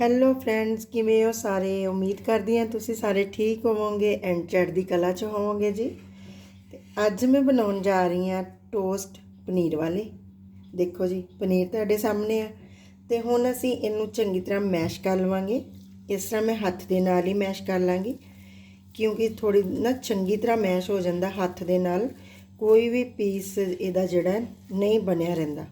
Hello friends ਕਿਵੇਂ ਹੋ ਸਾਰੇ? ਉਮੀਦ ਕਰਦੀ ਹਾਂ ਤੁਸੀਂ ਸਾਰੇ ਠੀਕ ਹੋਵੋਗੇ ਐਂਡ ਚੜ੍ਹਦੀ ਕਲਾ 'ਚ ਹੋਵੋਗੇ ਜੀ। ਤੇ ਅੱਜ ਮੈਂ ਬਣਾਉਣ ਜਾ ਰਹੀ ਹਾਂ ਟੋਸਟ ਪਨੀਰ ਵਾਲੇ। ਦੇਖੋ ਜੀ, ਪਨੀਰ ਤੁਹਾਡੇ ਸਾਹਮਣੇ ਆ। ਤੇ ਹੁਣ ਅਸੀਂ ਇਹਨੂੰ ਚੰਗੀ ਤਰ੍ਹਾਂ ਮੈਸ਼ ਕਰ ਲਵਾਂਗੇ। ਇਸ ਤਰ੍ਹਾਂ ਮੈਂ ਹੱਥ ਦੇ ਨਾਲ ਹੀ ਮੈਸ਼ ਕਰ ਲਾਂਗੀ। ਕਿਉਂਕਿ ਥੋੜੀ ਨਾ ਚੰਗੀ ਤਰ੍ਹਾਂ ਮੈਸ਼ ਹੋ ਜਾਂਦਾ ਹੱਥ ਦੇ ਨਾਲ। ਕੋਈ ਵੀ ਪੀਸ ਇਹਦਾ ਜਿਹੜਾ ਨਹੀਂ ਬਣਿਆ ਰਹਿੰਦਾ।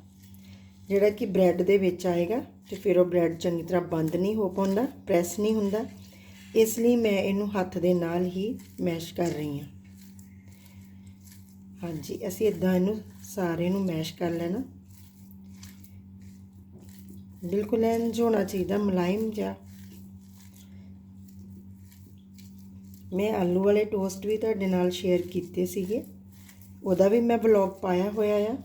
ਜਿਹੜਾ ਕਿ ਬ੍ਰੈਡ ਦੇ ਵਿੱਚ ਆਏਗਾ ਤੇ ਫਿਰ ਉਹ ਬ੍ਰੈਡ ਚੰਗੀ ਤਰ੍ਹਾਂ ਬੰਦ ਨਹੀਂ ਹੋ ਪਾਉਂਦਾ, ਪ੍ਰੈਸ ਨਹੀਂ ਹੁੰਦਾ। ਇਸ ਲਈ ਮੈਂ ਇਹਨੂੰ ਹੱਥ ਦੇ ਨਾਲ ਹੀ ਮੈਸ਼ ਕਰ ਰਹੀ ਹਾਂ। ਹਾਂਜੀ, ਅਸੀਂ ਇਦਾਂ ਇਹਨੂੰ ਸਾਰੇ ਨੂੰ ਮੈਸ਼ ਕਰ ਲੈਣਾ। ਬਿਲਕੁਲ ਇੰਜ ਹੋਣਾ ਚਾਹੀਦਾ, ਮਲਾਇਮ ਜਿਹਾ। ਮੈਂ ਆਲੂ ਵਾਲੇ ਟੋਸਟ ਵੀ ਤੁਹਾਡੇ ਨਾਲ ਸ਼ੇਅਰ ਕੀਤੇ ਸੀਗੇ। ਉਹਦਾ ਵੀ ਮੈਂ ਵਲੌਗ ਪਾਇਆ ਹੋਇਆ ਆ।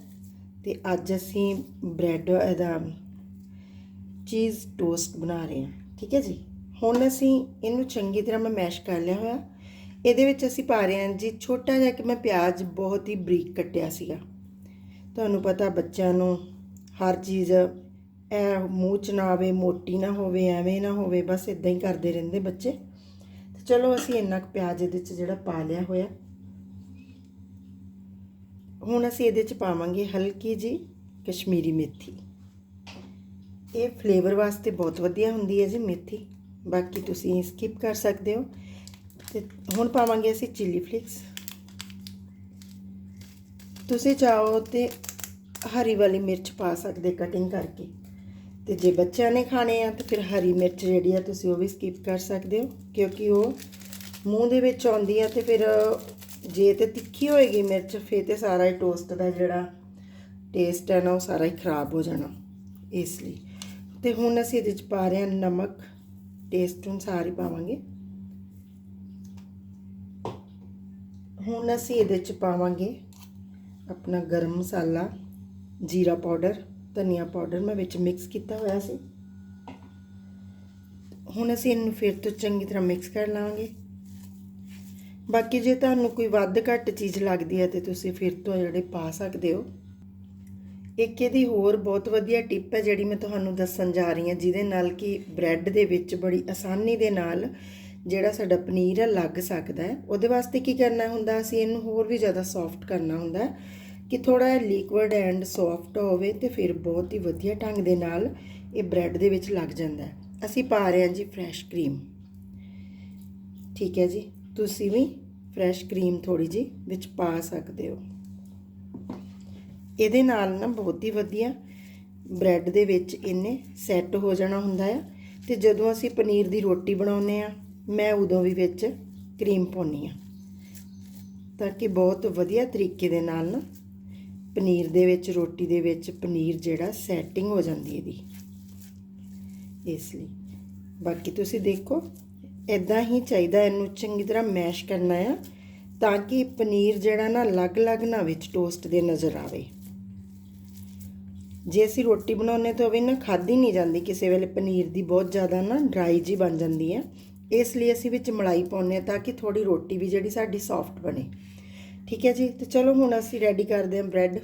ਤੇ ਅੱਜ ਅਸੀਂ ਬ੍ਰੈਡ, ਇਹਦਾ ਚੀਜ਼ ਟੋਸਟ ਬਣਾ ਰਹੇ ਹਾਂ, ਠੀਕ ਹੈ ਜੀ? ਹੁਣ ਅਸੀਂ ਇਹਨੂੰ ਚੰਗੀ ਤਰ੍ਹਾਂ ਮੈਂ ਮੈਸ਼ ਕਰ ਲਿਆ ਹੋਇਆ। ਇਹਦੇ ਵਿੱਚ ਅਸੀਂ ਪਾ ਰਹੇ ਹਾਂ ਜੀ ਛੋਟਾ ਜਿਹਾ ਕਿ ਮੈਂ ਪਿਆਜ਼ ਬਹੁਤ ਹੀ ਬਰੀਕ ਕੱਟਿਆ ਸੀਗਾ। ਤੁਹਾਨੂੰ ਪਤਾ ਬੱਚਿਆਂ ਨੂੰ ਹਰ ਚੀਜ਼ ਇਹ ਮੂੰਹ ਚ ਨਾ ਆਵੇ, ਮੋਟੀ ਨਾ ਹੋਵੇ, ਐਵੇਂ ਨਾ ਹੋਵੇ, ਬਸ ਇਦਾਂ ਹੀ ਕਰਦੇ ਰਹਿੰਦੇ ਬੱਚੇ। ਤੇ ਚਲੋ ਅਸੀਂ ਇੰਨਾ ਕੁ ਪਿਆਜ਼ ਇਹਦੇ ਚ ਜਿਹੜਾ ਪਾ ਲਿਆ ਹੋਇਆ। ਹੁਣ ਅਸੀਂ ਇਹਦੇ ਚ ਪਾਵਾਂਗੇ ਹਲਕੀ ਜੀ ਕਸ਼ਮੀਰੀ ਮੇਥੀ। ਇਹ ਫਲੇਵਰ ਵਾਸਤੇ ਬਹੁਤ ਵਧੀਆ ਹੁੰਦੀ ਹੈ ਜੀ ਮੇਥੀ। ਬਾਕੀ ਤੁਸੀਂ ਸਕਿਪ ਕਰ ਸਕਦੇ ਹੋ। ਤੇ ਹੁਣ ਪਾਵਾਂਗੇ ਅਸੀਂ ਚਿੱਲੀ ਫਲੇਕਸ ਤੁਸੀਂ ਚਾਹੋ ਤੇ ਹਰੀ ਵਾਲੀ ਮਿਰਚ ਪਾ ਸਕਦੇ ਕਟਿੰਗ ਕਰਕੇ। ਤੇ ਜੇ ਬੱਚਿਆਂ ਨੇ ਖਾਣੇ ਆ ਤਾਂ ਫਿਰ ਹਰੀ ਮਿਰਚ ਜਿਹੜੀ ਆ ਤੁਸੀਂ ਉਹ ਵੀ ਸਕਿਪ ਕਰ ਸਕਦੇ ਹੋ। ਕਿਉਂਕਿ ਉਹ ਮੂੰਹ ਦੇ ਵਿੱਚ ਆਉਂਦੀ ਆ ਤੇ ਫਿਰ ਜੇ ਤੇ ਤਿੱਖੀ ਹੋਏਗੀ ਮਿਰਚ, ਫੇਰ ਤੇ ਸਾਰਾ ਹੀ ਟੋਸਟ ਦਾ ਜਿਹੜਾ ਟੇਸਟ ਹੈ ਨਾ, ਉਹ ਸਾਰਾ ਹੀ ਖਰਾਬ ਹੋ ਜਾਣਾ, ਇਸ ਲਈ। ਤੇ ਹੁਣ ਅਸੀਂ ਇਹਦੇ ਚ ਪਾ ਰਹੇ ਹਾਂ ਨਮਕ ਟੇਸਟ ਅਨੁਸਾਰ ਹੀ ਪਾਵਾਂਗੇ। ਹੁਣ ਅਸੀਂ ਇਹਦੇ ਚ ਪਾਵਾਂਗੇ ਆਪਣਾ ਗਰਮ ਮਸਾਲਾ, ਜੀਰਾ ਪਾਊਡਰ, ਧਨੀਆ ਪਾਊਡਰ, ਮੈਂ ਵਿੱਚ ਮਿਕਸ ਕੀਤਾ ਹੋਇਆ ਸੀ। ਹੁਣ ਅਸੀਂ ਇਹਨੂੰ ਫਿਰ ਤੋਂ ਚੰਗੀ ਤਰ੍ਹਾਂ ਮਿਕਸ ਕਰ ਲਾਵਾਂਗੇ ਬਾਕੀ ਜੇ ਤੁਹਾਨੂੰ ਕੋਈ ਵੱਧ ਘੱਟ ਚੀਜ਼ ਲੱਗਦੀ ਹੈ ਤੇ ਤੁਸੀਂ ਫਿਰ ਤੋਂ ਜਿਹੜੇ ਪਾ ਸਕਦੇ ਹੋ। ਇੱਕ ਇਹਦੀ ਹੋਰ ਬਹੁਤ ਵਧੀਆ ਟਿਪ ਹੈ ਜਿਹੜੀ ਮੈਂ ਤੁਹਾਨੂੰ ਦੱਸਣ ਜਾ ਰਹੀ ਹਾਂ, ਜਿਹਦੇ ਨਾਲ ਕਿ ਬ੍ਰੈਡ ਦੇ ਵਿੱਚ ਬੜੀ ਆਸਾਨੀ ਦੇ ਨਾਲ ਜਿਹੜਾ ਸਾਡਾ ਪਨੀਰ ਹੈ ਲੱਗ ਸਕਦਾ ਹੈ। ਉਹਦੇ ਵਾਸਤੇ ਕੀ ਕਰਨਾ ਹੁੰਦਾ, ਅਸੀਂ ਇਹਨੂੰ ਹੋਰ ਵੀ ਜ਼ਿਆਦਾ ਸੌਫਟ ਕਰਨਾ ਹੁੰਦਾ ਕਿ ਥੋੜਾ ਜਿਹਾ ਲਿਕਵਿਡ ਐਂਡ ਸੌਫਟ ਹੋਵੇ ਤੇ ਫਿਰ ਬਹੁਤ ਹੀ ਵਧੀਆ ਢੰਗ ਦੇ ਨਾਲ ਇਹ ਬ੍ਰੈਡ ਦੇ ਵਿੱਚ ਲੱਗ ਜਾਂਦਾ ਹੈ। ਅਸੀਂ ਪਾ ਰਹੇ ਹਾਂ ਜੀ ਫਰੈਸ਼ ਕਰੀਮ ਠੀਕ ਹੈ ਜੀ। ਤੁਸੀਂ ਵੀ ਫਰੈਸ਼ ਕਰੀਮ ਥੋੜੀ ਜੀ ਵਿੱਚ ਪਾ ਸਕਦੇ ਹੋ। ਇਹਦੇ ਨਾਲ ਨਾ ਬਹੁਤ ਹੀ ਵਧੀਆ ਬ੍ਰੈਡ ਦੇ ਵਿੱਚ ਇਹਨੇ ਸੈੱਟ ਹੋ ਜਾਣਾ ਹੁੰਦਾ ਆ ਤੇ ਜਦੋਂ ਅਸੀਂ ਪਨੀਰ ਦੀ ਰੋਟੀ ਬਣਾਉਂਦੇ ਆ, ਮੈਂ ਉਦੋਂ ਵੀ ਵਿੱਚ ਕਰੀਮ ਪਾਉਣੀ ਆ ਤਾਂ ਕਿ ਬਹੁਤ ਵਧੀਆ ਤਰੀਕੇ ਦੇ ਨਾਲ ਨਾ ਪਨੀਰ ਦੇ ਵਿੱਚ, ਰੋਟੀ ਦੇ ਵਿੱਚ ਪਨੀਰ ਜਿਹੜਾ ਸੈਟਿੰਗ ਹੋ ਜਾਂਦੀ ਇਹਦੀ। ਇਸ ਲਈ। ਬਾਕੀ ਤੁਸੀਂ ਦੇਖੋ ਇਦਾਂ ਹੀ ਚਾਹੀਦਾ ਇਹਨੂੰ ਚੰਗੀ ਤਰ੍ਹਾਂ ਮੈਸ਼ ਕਰਨਾ ਆ ਤਾਂ ਕਿ ਪਨੀਰ ਜਿਹੜਾ ਨਾ ਅਲੱਗ-ਅਲੱਗ ਨਾ ਵਿੱਚ ਟੋਸਟ ਦੇ ਨਜ਼ਰ ਆਵੇ। ਜੇ ਅਸੀਂ ਰੋਟੀ ਬਣਾਉਨੇ ਤਾਂ ਵੀ ਨਾ ਖਾਦੀ ਨਹੀਂ ਜਾਂਦੀ। ਕਿਸੇ ਵੇਲੇ ਪਨੀਰ ਦੀ ਬਹੁਤ ਜ਼ਿਆਦਾ ਨਾ ਡਰਾਈ ਜੀ ਬਣ ਜਾਂਦੀ ਹੈ ਇਸ ਲਈ ਅਸੀਂ ਵਿੱਚ ਮਲਾਈ ਪਾਉਨੇ ਤਾਂ ਕਿ ਥੋੜੀ ਰੋਟੀ ਵੀ ਜਿਹੜੀ ਸਾਡੀ ਸੌਫਟ ਬਣੇ। ਠੀਕ ਹੈ ਜੀ? ਤੇ ਚਲੋ ਹੁਣ ਅਸੀਂ ਰੈਡੀ ਕਰਦੇ ਹਾਂ ਬ੍ਰੈਡ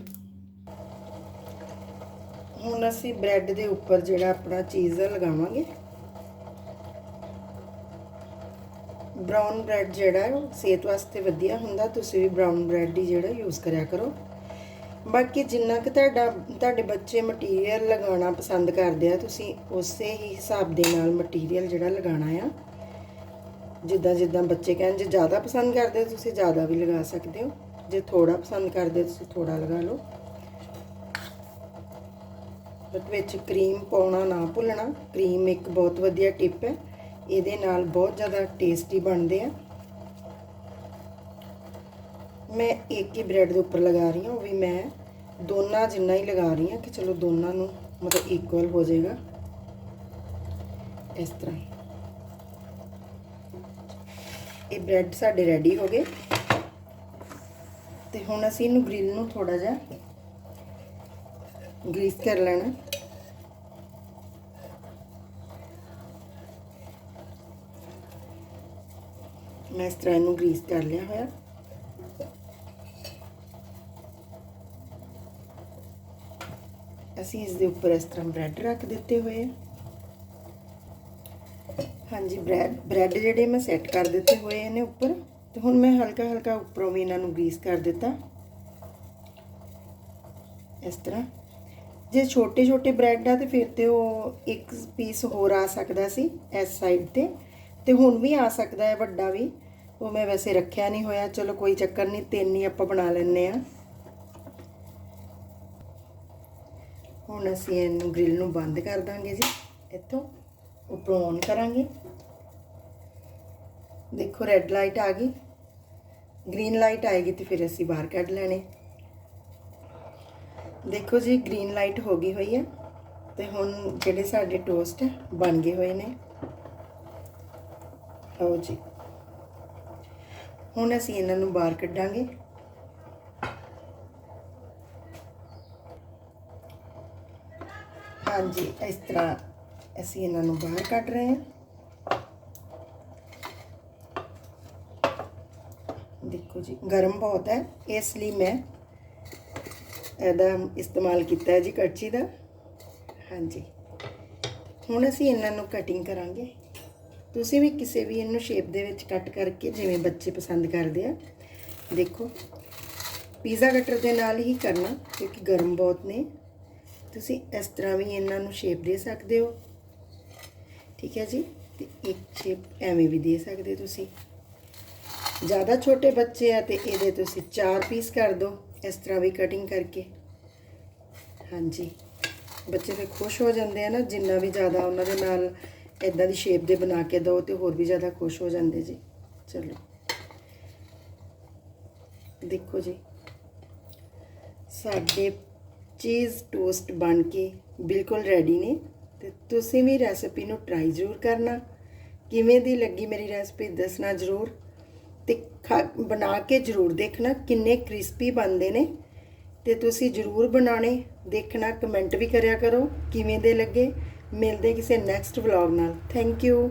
ਹੁਣ ਅਸੀਂ ਬ੍ਰੈਡ ਦੇ ਉੱਪਰ ਜਿਹੜਾ ਆਪਣਾ ਚੀਜ਼ ਲਗਾਵਾਂਗੇ। ਬ੍ਰਾਊਨ ਬ੍ਰੈਡ ਜਿਹੜਾ ਉਹ ਸਿਹਤ ਵਾਸਤੇ ਵਧੀਆ ਹੁੰਦਾ, ਤੁਸੀਂ ਵੀ ਬ੍ਰਾਊਨ ਬ੍ਰੈਡ ਹੀ ਜਿਹੜਾ ਯੂਜ਼ ਕਰਿਆ ਕਰੋ। ਬਾਕੀ ਜਿੰਨਾ ਕਿ ਤੁਹਾਡਾ, ਤੁਹਾਡੇ ਬੱਚੇ ਮਟੀਰੀਅਲ ਲਗਾਉਣਾ ਪਸੰਦ ਕਰਦੇ ਆ, ਤੁਸੀਂ ਉਸੇ ਹੀ ਹਿਸਾਬ ਦੇ ਨਾਲ ਮਟੀਰੀਅਲ ਜਿਹੜਾ ਲਗਾਉਣਾ ਆ। ਜਿੱਦਾਂ ਜਿੱਦਾਂ ਬੱਚੇ ਕਹਿਣ, ਜੇ ਜ਼ਿਆਦਾ ਪਸੰਦ ਕਰਦੇ ਤੁਸੀਂ ਜ਼ਿਆਦਾ ਵੀ ਲਗਾ ਸਕਦੇ ਹੋ। ਜੇ ਥੋੜਾ ਪਸੰਦ ਕਰਦੇ ਤੁਸੀਂ ਥੋੜਾ ਲਗਾ ਲਓ। ਬਟ ਵਿੱਚ ਕਰੀਮ ਪਾਉਣਾ ਨਾ ਭੁੱਲਣਾ ਕਰੀਮ ਇੱਕ ਬਹੁਤ ਵਧੀਆ ਟਿਪ ਹੈ। ਇਹਦੇ ਨਾਲ ਬਹੁਤ ਜ਼ਿਆਦਾ ਟੇਸਟੀ ਬਣਦੇ ਆ। ਮੈਂ ਇੱਕ ਹੀ ਬ੍ਰੈਡ ਦੇ ਉੱਪਰ ਲਗਾ ਰਹੀ ਹਾਂ, ਉਹ ਵੀ ਮੈਂ ਦੋਨਾਂ ਜਿੰਨਾ ਹੀ ਲਗਾ ਰਹੀ ਹਾਂ ਕਿ ਚਲੋ ਦੋਨਾਂ ਨੂੰ ਮਤਲਬ ਇਕੁਅਲ ਹੋ ਜਾਏਗਾ। ਇਸ ਤਰ੍ਹਾਂ ਇਹ ਬ੍ਰੈਡ ਸਾਡੇ ਰੈਡੀ ਹੋ ਗਏ। ਤੇ ਹੁਣ ਅਸੀਂ ਇਹਨੂੰ ਗ੍ਰਿਲ ਨੂੰ ਥੋੜਾ ਜਿਹਾ ਗ੍ਰੀਸ ਕਰ ਲੈਣਾ। ਮੈਂ ਇਸ ਤਰ੍ਹਾਂ ਇਹਨੂੰ ਗਰੀਸ ਕਰ ਲਿਆ ਹੋਇਆ। ਅਸੀਂ ਇਸ ਦੇ ਉੱਪਰ ਇਸ ਤਰ੍ਹਾਂ ਬ੍ਰੈਡ ਰੱਖ ਦਿੱਤੇ ਹੋਏ ਆ। ਹਾਂਜੀ ਬ੍ਰੈਡ ਬ੍ਰੈਡ ਜਿਹੜੇ ਮੈਂ ਸੈੱਟ ਕਰ ਦਿੱਤੇ ਹੋਏ ਨੇ ਉੱਪਰ। ਤੇ ਹੁਣ ਮੈਂ ਹਲਕਾ ਹਲਕਾ ਉੱਪਰੋਂ ਵੀ ਇਹਨਾਂ ਨੂੰ ਗਰੀਸ ਕਰ ਦਿੱਤਾ। ਇਸ ਤਰ੍ਹਾਂ। ਜੇ ਛੋਟੇ ਛੋਟੇ ਬ੍ਰੈਡ ਆ ਤੇ ਫਿਰ ਤੇ ਉਹ ਇੱਕ ਪੀਸ ਹੋਰ ਆ ਸਕਦਾ ਸੀ ਇਸ ਸਾਈਡ ਤੇ। ਤੇ ਹੁਣ ਵੀ ਆ ਸਕਦਾ ਹੈ ਵੱਡਾ ਵੀ। ਉਹ ਮੈਂ ਵੈਸੇ ਰੱਖਿਆ ਨਹੀਂ ਹੋਇਆ। ਚਲੋ ਕੋਈ ਚੱਕਰ ਨਹੀਂ, ਤਿੰਨ ਹੀ ਆਪਾਂ ਬਣਾ ਲੈਣੇ ਆ ਹੁਣ ਅਸੀਂ ਇਹਨੂੰ ਗ੍ਰਿਲ ਨੂੰ ਬੰਦ ਕਰ ਦਾਂਗੇ ਜੀ। ਇੱਥੋਂ ਉੱਪਰੋਂ ਔਨ ਕਰਾਂਗੇ। ਦੇਖੋ ਰੈੱਡ ਲਾਈਟ ਆ ਗਈ। ਗ੍ਰੀਨ ਲਾਈਟ ਆਏਗੀ ਤੇ ਫਿਰ ਅਸੀਂ ਬਾਹਰ ਕੱਢ ਲੈਣੇ। ਦੇਖੋ ਜੀ ਗ੍ਰੀਨ ਲਾਈਟ ਹੋ ਗਈ ਹੋਈ ਹੈ ਤੇ ਹੁਣ ਜਿਹੜੇ ਸਾਡੇ ਟੋਸਟ ਬਣ ਗਏ ਹੋਏ ਨੇ। ਆਓ ਜੀ। ਹੁਣ ਅਸੀਂ ਇਹਨਾਂ ਨੂੰ ਬਾਹਰ ਕੱਢਾਂਗੇ। ਹਾਂਜੀ, ਇਸ ਤਰ੍ਹਾਂ ਅਸੀਂ ਇਹਨਾਂ ਨੂੰ ਬਾਹਰ ਕੱਢ ਰਹੇ ਹਾਂ। ਦੇਖੋ ਜੀ, ਗਰਮ ਬਹੁਤ ਹੈ, ਇਸ ਲਈ ਮੈਂ ਇਹਦਾ ਇਸਤੇਮਾਲ ਕੀਤਾ ਹੈ ਜੀ ਕੜਚੀ ਦਾ। ਹਾਂਜੀ, ਹੁਣ ਅਸੀਂ ਇਹਨਾਂ ਨੂੰ ਕਟਿੰਗ ਕਰਾਂਗੇ। ਤੁਸੀਂ ਵੀ ਕਿਸੇ ਵੀ ਇਹਨੂੰ ਸ਼ੇਪ ਦੇ ਵਿੱਚ ਕੱਟ ਕਰਕੇ ਜਿਵੇਂ ਬੱਚੇ ਪਸੰਦ ਕਰਦੇ ਆ, ਦੇਖੋ। ਪੀਜ਼ਾ ਕਟਰ ਦੇ ਨਾਲ ਹੀ ਕਰਨਾ, ਕਿਉਂਕਿ ਗਰਮ ਬਹੁਤ ਨੇ। ਤੁਸੀਂ ਇਸ ਤਰ੍ਹਾਂ ਵੀ ਇਹਨਾਂ ਨੂੰ ਸ਼ੇਪ ਦੇ ਸਕਦੇ ਹੋ। ਠੀਕ ਹੈ ਜੀ? ਤੇ ਇੱਕ ਸ਼ੇਪ ਐਵੇਂ ਵੀ ਦੇ ਸਕਦੇ ਤੁਸੀਂ। ਜ਼ਿਆਦਾ ਛੋਟੇ ਬੱਚੇ ਆ ਤੇ ਇਹਦੇ ਤੁਸੀਂ ਚਾਰ ਪੀਸ ਕਰ ਦਿਓ ਇਸ ਤਰ੍ਹਾਂ ਵੀ ਕਟਿੰਗ ਕਰਕੇ। ਹਾਂਜੀ। ਬੱਚੇ ਤੇ ਖੁਸ਼ ਹੋ ਜਾਂਦੇ ਆ ਨਾ, ਜਿੰਨਾ ਵੀ ਜ਼ਿਆਦਾ ਉਹਨਾਂ ਦੇ ਨਾਲ ਇਦਾਂ ਦੀ ਸ਼ੇਪ ਦੇ ਬਣਾ ਕੇ ਦਿਓ ਤੇ ਹੋਰ ਵੀ ਜ਼ਿਆਦਾ ਖੁਸ਼ ਹੋ ਜਾਂਦੇ ਜੀ। ਚਲੋ। ਦੇਖੋ ਜੀ। ਸਾਡੇ ਚੀਜ਼ ਟੋਸਟ ਬਣ ਕੇ ਬਿਲਕੁਲ ਰੈਡੀ ਨੇ ਤੇ ਤੁਸੀਂ ਵੀ ਰੈਸਪੀ ਨੂੰ ਟਰਾਈ ਜ਼ਰੂਰ ਕਰਨਾ। ਕਿਵੇਂ ਦੀ ਲੱਗੀ ਮੇਰੀ ਰੈਸਪੀ ਦੱਸਣਾ ਜ਼ਰੂਰ ਤੇ ਖਾ- ਬਣਾ ਕੇ ਜ਼ਰੂਰ ਦੇਖਣਾ ਕਿੰਨੇ ਕ੍ਰਿਸਪੀ ਬਣਦੇ ਨੇ ਤੇ ਤੁਸੀਂ ਜ਼ਰੂਰ ਬਣਾਣੇ ਦੇਖਣਾ ਕਮੈਂਟ ਵੀ ਕਰਿਆ ਕਰੋ ਕਿਵੇਂ ਦੇ ਲੱਗੇ। ਮਿਲਦੇ ਕਿਸੇ ਨੈਕਸਟ ਵਲੌਗ ਨਾਲ। Thank you